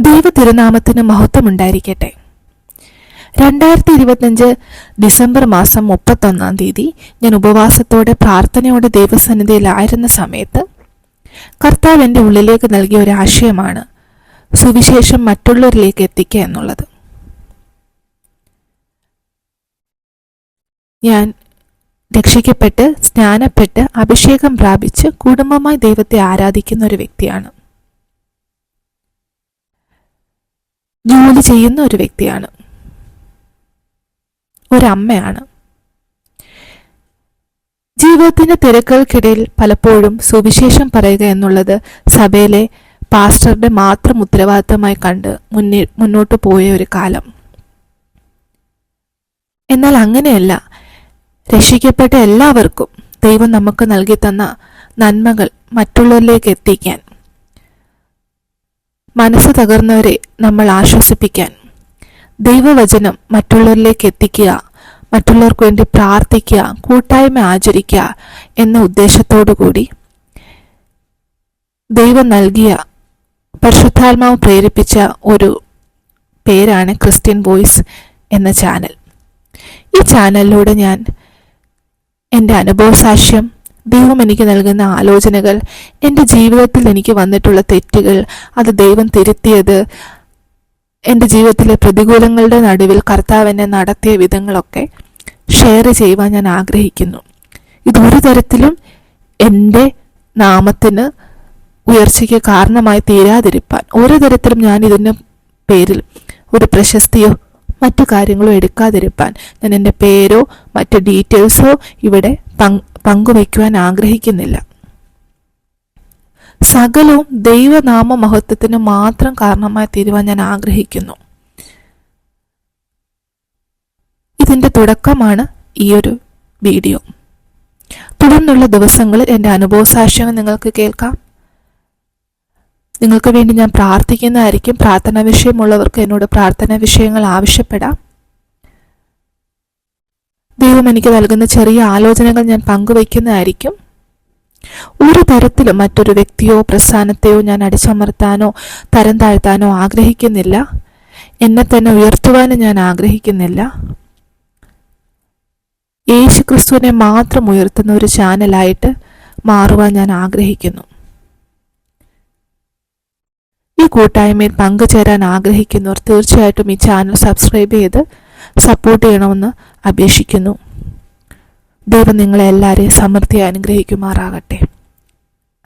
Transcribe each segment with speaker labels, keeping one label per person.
Speaker 1: ദൈവ തിരുനാമത്തിന് മഹത്വമുണ്ടായിരിക്കട്ടെ. രണ്ടായിരത്തി ഇരുപത്തഞ്ച് ഡിസംബർ മാസം മുപ്പത്തൊന്നാം തീയതി ഞാൻ ഉപവാസത്തോടെ പ്രാർത്ഥനയോടെ ദൈവസന്നിധിയിലായിരുന്ന സമയത്ത് കർത്താവ് എന്റെ ഉള്ളിലേക്ക് നൽകിയ ഒരു ആശയമാണ് സുവിശേഷം മറ്റുള്ളവരിലേക്ക് എത്തിക്കുക എന്നുള്ളത്. ഞാൻ രക്ഷിക്കപ്പെട്ട് സ്നാനപ്പെട്ട് അഭിഷേകം പ്രാപിച്ച് കുടുംബമായി ദൈവത്തെ ആരാധിക്കുന്ന ഒരു വ്യക്തിയാണ്. ജോലി ചെയ്യുന്ന ഒരു വ്യക്തിയാണ്. ഒരമ്മയാണ്. ജീവിതത്തിന്റെ തിരക്കുകൾക്കിടയിൽ പലപ്പോഴും സുവിശേഷം പറയുക എന്നുള്ളത് സഭയിലെ പാസ്റ്ററുടെ മാത്രം ഉത്തരവാദിത്തമായി കണ്ട് മുന്നേ മുന്നോട്ട് പോയ ഒരു കാലം. എന്നാൽ അങ്ങനെയല്ല. രക്ഷിക്കപ്പെട്ട എല്ലാവർക്കും ദൈവം നമുക്ക് നൽകി തന്ന നന്മകൾ മറ്റുള്ളവരിലേക്ക് എത്തിക്കാൻ മനസ്സ് തകർന്നവരെ നമ്മൾ ആശ്വസിപ്പിക്കാൻ. ദൈവവചനം മറ്റുള്ളവരിലേക്ക് എത്തിക്കുക മറ്റുള്ളവർക്ക് വേണ്ടി പ്രാർത്ഥിക്കുക കൂട്ടായ്മ ആചരിക്കുക എന്ന ഉദ്ദേശത്തോടു കൂടി ദൈവം നൽകിയ പരിശുദ്ധാത്മാവ് പ്രേരിപ്പിച്ച ഒരു പേരാണ് ക്രിസ്ത്യൻ വോയിസ് എന്ന ചാനൽ. ഈ ചാനലിലൂടെ ഞാൻ എന്റെ അനുഭവസാക്ഷ്യം ദൈവം എനിക്ക് നൽകുന്ന ആലോചനകൾ എന്റെ ജീവിതത്തിൽ എനിക്ക് വന്നിട്ടുള്ള തെറ്റുകൾ അത് ദൈവം തിരുത്തിയത് എന്റെ ജീവിതത്തിലെ പ്രതികൂലങ്ങളുടെ നടുവിൽ കർത്താവ് എന്നെ നടത്തിയ വിധങ്ങളൊക്കെ ഷെയർ ചെയ്യുവാൻ ഞാൻ ആഗ്രഹിക്കുന്നു. ഇതൊരു തരത്തിലും എന്റെ നാമത്തിന് ഉയർച്ചയ്ക്ക് കാരണമായി തീരാതിരിപ്പാൻ. ഒരു തരത്തിലും ഞാൻ ഇതിന്റെ പേരിൽ ഒരു പ്രശസ്തിയോ മറ്റു കാര്യങ്ങളോ എടുക്കാതിരിപ്പാൻ. ഞാൻ എന്റെ പേരോ മറ്റു ഡീറ്റെയിൽസോ ഇവിടെ പങ്കുവയ്ക്കുവാൻ ആഗ്രഹിക്കുന്നില്ല. സകലവും ദൈവനാമ മഹത്വത്തിന് മാത്രം കാരണമായി തീരുവാൻ ഞാൻ ആഗ്രഹിക്കുന്നു. ഇതിന്റെ തുടക്കമാണ് ഈ ഒരു വീഡിയോ. തുടർന്നുള്ള ദിവസങ്ങളിൽ എന്റെ അനുഭവ സാക്ഷ്യങ്ങൾ നിങ്ങൾക്ക് കേൾക്കാം. നിങ്ങൾക്ക് വേണ്ടി ഞാൻ പ്രാർത്ഥിക്കുന്നതായിരിക്കും പ്രാർത്ഥനാ വിഷയമുള്ളവർക്ക് എന്നോട് പ്രാർത്ഥനാ വിഷയങ്ങൾ ആവശ്യപ്പെടാം. ദൈവം എനിക്ക് നൽകുന്ന ചെറിയ ആലോചനകൾ ഞാൻ പങ്കുവയ്ക്കുന്നതായിരിക്കും. ഒരു തരത്തിലും മറ്റൊരു വ്യക്തിയോ പ്രസ്ഥാനത്തെയോ ഞാൻ അടിച്ചമർത്താനോ തരം താഴ്ത്താനോ ആഗ്രഹിക്കുന്നില്ല. എന്നെ തന്നെ ഉയർത്തുവാനും ഞാൻ ആഗ്രഹിക്കുന്നില്ല. യേശു ക്രിസ്തുവിനെ മാത്രം ഉയർത്തുന്ന ഒരു ചാനലായിട്ട് മാറുവാൻ ഞാൻ ആഗ്രഹിക്കുന്നു. ഈ കൂട്ടായ്മയിൽ പങ്കുചേരാൻ ആഗ്രഹിക്കുന്നവർ തീർച്ചയായിട്ടും ഈ ചാനൽ സബ്സ്ക്രൈബ് ചെയ്ത് സപ്പോർട്ട് ചെയ്യണമെന്ന് അപേക്ഷിക്കുന്നു. ദൈവം നിങ്ങളെ എല്ലാവരെയും സമൃദ്ധി അനുഗ്രഹിക്കുമാറാകട്ടെ.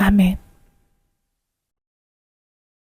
Speaker 1: ആമേൻ.